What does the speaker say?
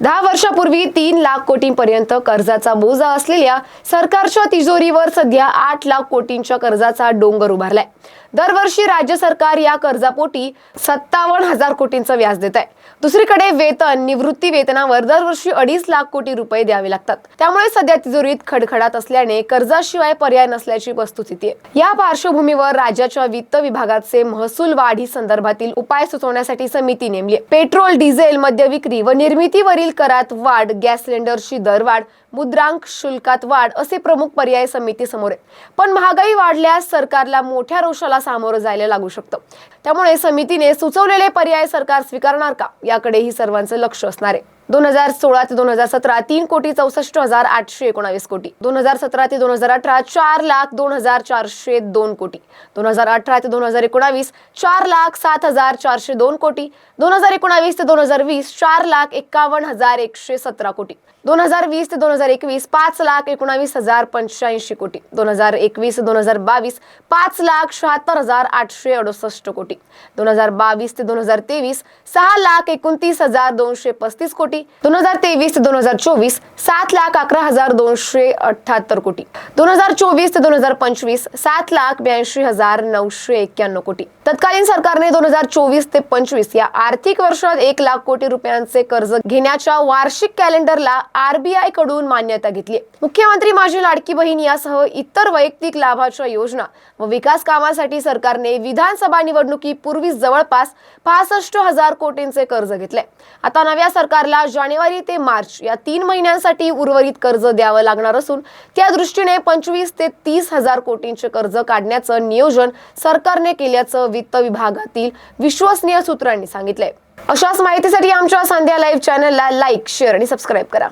दहा वर्षापूर्वी तीन लाख कोटींपर्यंत कर्जाचा बोजा असलेल्या सरकारच्या तिजोरीवर सध्या आठ लाख कोटींच्या कर्जाचा डोंगर उभारलाय. दरवर्षी राज्य सरकार या कर्जापोटी सत्तावन्न हजार कोटींचं व्याज देत आहे दुसरीकडे वेतन निवृत्ती वेतनावर दरवर्षी अडीच लाख कोटी रुपये द्यावे लागतात. त्यामुळे सध्या तिजोरीत खडखडात असल्याने कर्जाशिवाय पर्याय नसल्याची वस्तुस्थिती आहे. या पार्श्वभूमीवर राज्याच्या वित्त विभागाचे महसूल वाढी संदर्भातील उपाय सुचवण्यासाठी समिती नेमली पेट्रोल डिझेल मद्य विक्री व निर्मितीवरील करात वाढ गॅस सिलेंडरची दरवाढ मुद्रांक शुल्कात वाढ असे प्रमुख पर्याय समिती समोर आहे पण महागाई वाढल्यास सरकारला मोठ्या रोषाला सामोरं जायला लागू शकतं. त्यामुळे समितीने सुचवलेले पर्याय सरकार स्वीकारणार का? याकडेही सर्वांचं लक्ष असणार आहे. दोन हजार सोळा ते दोन हजार सतरा तीन कोटी चौसष्ट हजार आठशे एकोणावीस कोटी दोन हजार सतरा ते दोन हजार अठरा चार लाख दोन हजार चारशे दोन कोटी दोन हजार अठरा ते दोन हजार एकोणावीस चार लाख सात हजार चारशे दोन कोटी दोन हजार एकोणावीस ते दोन हजार वीस चार लाख एकावन्न हजार एकशे सतरा कोटी दोन हजार वीस ते दोन हजार एकवीस पाच लाख एकोणावीस हजार पंच्याऐंशी कोटी दोन हजार एकवीस ते दोन हजार बावीस पाच लाख शहात्तर हजार आठशे अडुसष्ट कोटी दोन हजार बावीस ते दोन हजार तेवीस सहा लाख एकोणतीस हजार दोनशे पस्तीस कोटी कोटी दोन हजार तेवीस ते दोन हजार चोवीस सात लाख अकरा हजार दोनशे अठ्याहत्तर कोटी. दोन हजार चोवीस ते दोन हजार पंचवीस सात लाख ब्याऐंशी हजार नऊशे एक्क्याण्णव कोटी. तत्कालीन सरकारने दोन हजार चोवीस ते पंचवीस या आर्थिक वर्षात एक लाख कोटी रुपयांचे कर्ज घेण्याच्या वार्षिक कॅलेंडरला आरबीआयकडून मान्यता घेतली मुख्यमंत्री माझी लाडकी बहीण यासह इतर वैयक्तिक लाभाच्या योजना व विकास कामासाठी सरकारने विधानसभा निवडणुकीपूर्वी जवळपास पासष्ट हजार कोटींचे कर्ज घेतले आता नव्या सरकारला जानेवारी ते मार्च या तीन महिन्यांसाठी उर्वरित कर्ज द्यावं लागणार असून त्या दृष्टीने पंचवीस ते तीस हजार कोटींचे कर्ज काढण्याचं नियोजन सरकारने केल्याचं वित्त विभागातील विश्वसनीय सूत्रांनी सांगितलंय. अशाच माहितीसाठी आमच्या संध्या लाईव्ह चॅनलला लाईक शेअर आणि सबस्क्राईब करा.